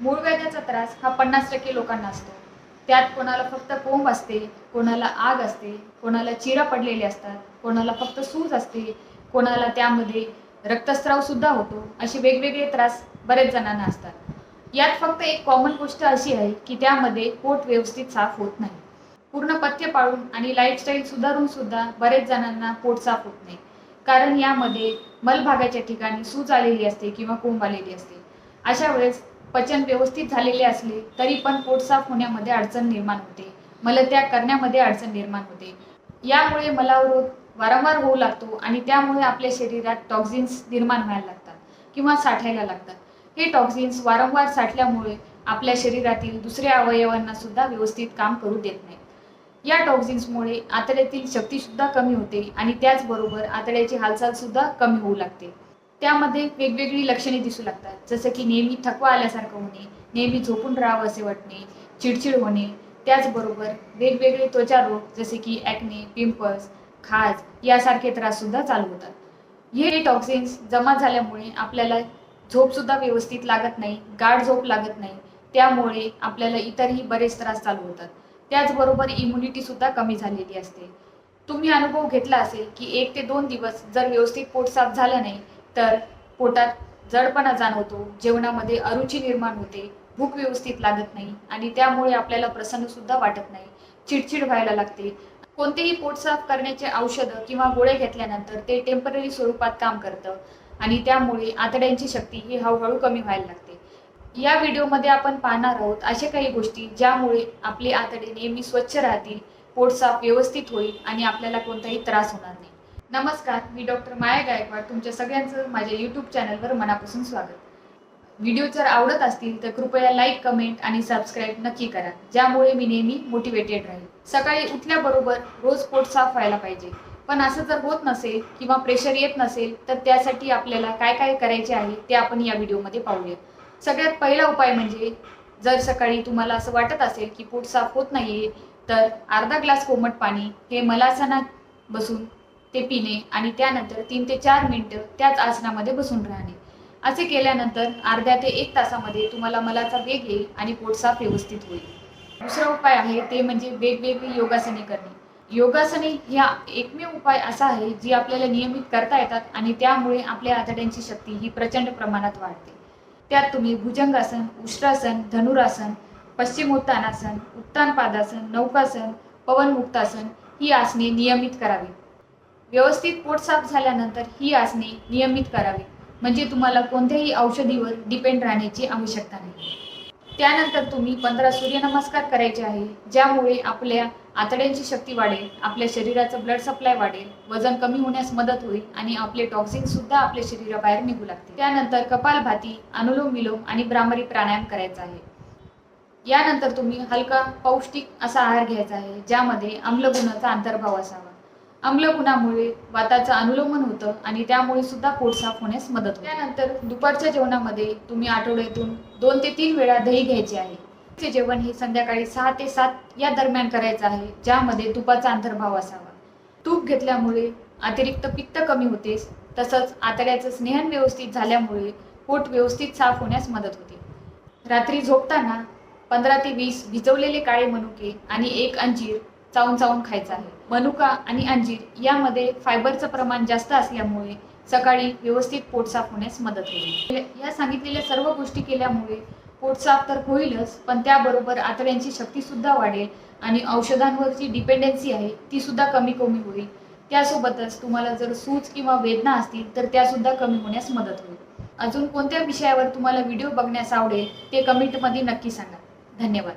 मूळ व्याधाचा त्रास हा पन्नास टक्के लोकांना असतो. त्यात कोणाला फक्त कोंब असते कोणाला आग असते कोणाला चिरा पडलेले असतात कोणाला फक्त सूज असते कोणाला त्यामध्ये रक्तस्राव सुद्धा होतो असे वेगवेगळे त्रास बरेच जणांना असतात. यात फक्त एक कॉमन गोष्ट अशी आहे की त्यामध्ये पोट व्यवस्थित साफ होत नाही. पूर्ण पथ्य पाळून आणि लाईफस्टाईल सुधारून सुद्धा बरेच जणांना पोट साफ होत नाही. कारण यामध्ये मलभागाच्या ठिकाणी सूज आलेली असते किंवा कोंब आलेली असते. अशा वेळेस पचन व्यवस्थित झालेले असले तरी पण पोट साफ होण्यामध्ये अडचण निर्माण होते. मलत्याग करण्यामध्ये अडचण निर्माण होते. यामुळे मलावरोध वारंवार होऊ लागतो आणि त्यामुळे आपल्या शरीरात टॉक्झिन्स निर्माण व्हायला लागतात किंवा साठायला लागतात. हे टॉक्झिन्स वारंवार साठल्यामुळे आपल्या शरीरातील दुसऱ्या अवयवांना सुद्धा व्यवस्थित काम करू देत नाही या टॉक्झिन्समुळे आतड्यातील शक्तीसुद्धा कमी होते आणि त्याचबरोबर आतड्याची हालचाल सुद्धा कमी होऊ लागते. त्यामध्ये वेगवेगळी लक्षणे दिसू लागतात. जसं की नेहमी थकवा आल्यासारखं होणे नेहमी झोपून राहावं असे वाटणे चिडचिड होणे त्याचबरोबर वेगवेगळे त्वचा रोग जसे की ॲक्ने पिंपल्स खाज यासारखे त्रास सुद्धा चालू होतात. हे टॉक्सिन्स जमा झाल्यामुळे आपल्याला झोप सुद्धा व्यवस्थित लागत नाही गाढ झोप लागत नाही. त्यामुळे आपल्याला इतरही बरेच त्रास चालू होतात. त्याचबरोबर इम्युनिटी सुद्धा कमी झालेली असते. तुम्ही अनुभव घेतला असेल की एक ते दोन दिवस जर व्यवस्थित पोटसाफ झालं नाही तर पोटात जडपणा जाणवतो जेवणामध्ये अरुची निर्माण होते भूक व्यवस्थित लागत नाही आणि त्यामुळे आपल्याला प्रसन्न सुद्धा वाटत नाही. चिडचिड व्हायला लागते. कोणतेही पोट साफ करण्याचे औषधं किंवा गोळे घेतल्यानंतर ते टेंपररी स्वरूपात काम करतं आणि त्यामुळे आतड्यांची शक्ती ही हळूहळू कमी व्हायला लागते. या व्हिडिओमध्ये आपण पाहणार आहोत अशा काही गोष्टी ज्यामुळे आपले आतडे नेहमी स्वच्छ राहतील पोट साफ व्यवस्थित होईल आणि आपल्याला कोणताही त्रास होणार नाही. नमस्कार मी डॉक्टर माया गायकवाड. तुमच्या सगळ्यांचं माझ्या यूट्यूब चॅनलवर मनापासून स्वागत. व्हिडिओ जर आवडत असतील तर कृपया लाईक कमेंट आणि सबस्क्राईब नक्की करा. ज्यामुळे मी नेहमी मोटिवेटेड राहील. सकाळी उठल्याबरोबर रोज पोट साफ व्हायला पाहिजे. पण असं जर होत नसेल किंवा प्रेशर येत नसेल तर त्यासाठी आपल्याला काय काय करायचे आहे ते आपण या व्हिडिओमध्ये पाहूया. सगळ्यात पहिला उपाय म्हणजे जर सकाळी तुम्हाला असं वाटत असेल की पोट साफ होत नाहीये तर अर्धा ग्लास कोमट पाणी हे मलासना बसून ते पिणे आणि त्यानंतर तीन ते चार मिनटं त्याच आसनामध्ये बसून राहणे. असे केल्यानंतर अर्ध्या ते एक तासामध्ये तुम्हाला मलाचा वेग येईल आणि पोटसाफ व्यवस्थित होईल. दुसरा उपाय आहे ते म्हणजे वेगवेगळी योगासने करणे. योगासने ह्या एकमेव उपाय असा आहे जी आपल्याला नियमित करता येतात आणि त्यामुळे आपल्या आतड्यांची शक्ती ही प्रचंड प्रमाणात वाढते. त्यात तुम्ही भुजंगासन उष्ट्रासन धनुरासन पश्चिमोत्तानासन उत्तानपादासन नौकासन पवनमुक्तासन ही आसने नियमित करावी व्यवस्थित पोट साफ झाल्यानंतर ही आसने नियमित करावी. म्हणजे तुम्हाला कोणत्याही औषधीवर डिपेंड राहण्याची आवश्यकता नाही. त्यानंतर तुम्ही पंधरा सूर्यनमस्कार करायचे आहे ज्यामुळे आपल्या आतड्यांची शक्ती वाढेल आपल्या शरीराचं ब्लड सप्लाय वाढेल वजन कमी होण्यास मदत होईल आणि आपले टॉक्सिन सुद्धा आपल्या शरीराबाहेर निघू लागते त्यानंतर कपालभाती अनुलोम विलोम आणि भ्रामरी प्राणायाम करायचा आहे. यानंतर तुम्ही हलका पौष्टिक असा आहार घ्यायचा आहे ज्यामध्ये आम्लगुणाचा अंतर्भाव असावा. आम्लगुणामुळे वाताचं अनुलोमन होतं आणि त्यामुळे सुद्धा पोट साफ होण्यास मदत होते. त्यानंतर दुपारच्या जेवणामध्ये तुम्ही आठवड्यातून दोन ते तीन वेळा दही घ्यायचे आहे. ते जेवण हे संध्याकाळी सहा ते सात या दरम्यान करायचं आहे ज्यामध्ये तुपाचा अंतर्भाव असावा. तूप घेतल्यामुळे अतिरिक्त पित्त कमी होते तसंच आतड्याचं स्नेहन व्यवस्थित झाल्यामुळे पोट व्यवस्थित साफ होण्यास मदत होते. रात्री झोपताना पंधरा ते वीस भिजवलेले काळे मनुके आणि एक अंजीर चावून चावून खायचा आहे. मनुका आणि अंजीर यामध्ये फायबरचं प्रमाण जास्त असल्यामुळे सकाळी व्यवस्थित पोट साफ होण्यास मदत होईल. या सांगितलेल्या सर्व गोष्टी केल्यामुळे पोट साफ तर होईलच पण त्याबरोबर आतड्यांची शक्ती सुद्धा वाढेल आणि औषधांवरची डिपेंडन्सी आहे ती सुद्धा कमी कमी होईल. त्यासोबतच तुम्हाला जर सूज किंवा वेदना असतील तर त्या सुद्धा कमी होण्यास मदत होईल. अजून कोणत्या विषयावर तुम्हाला व्हिडिओ बघण्यास आवडेल ते कमेंटमध्ये नक्की सांगा. धन्यवाद.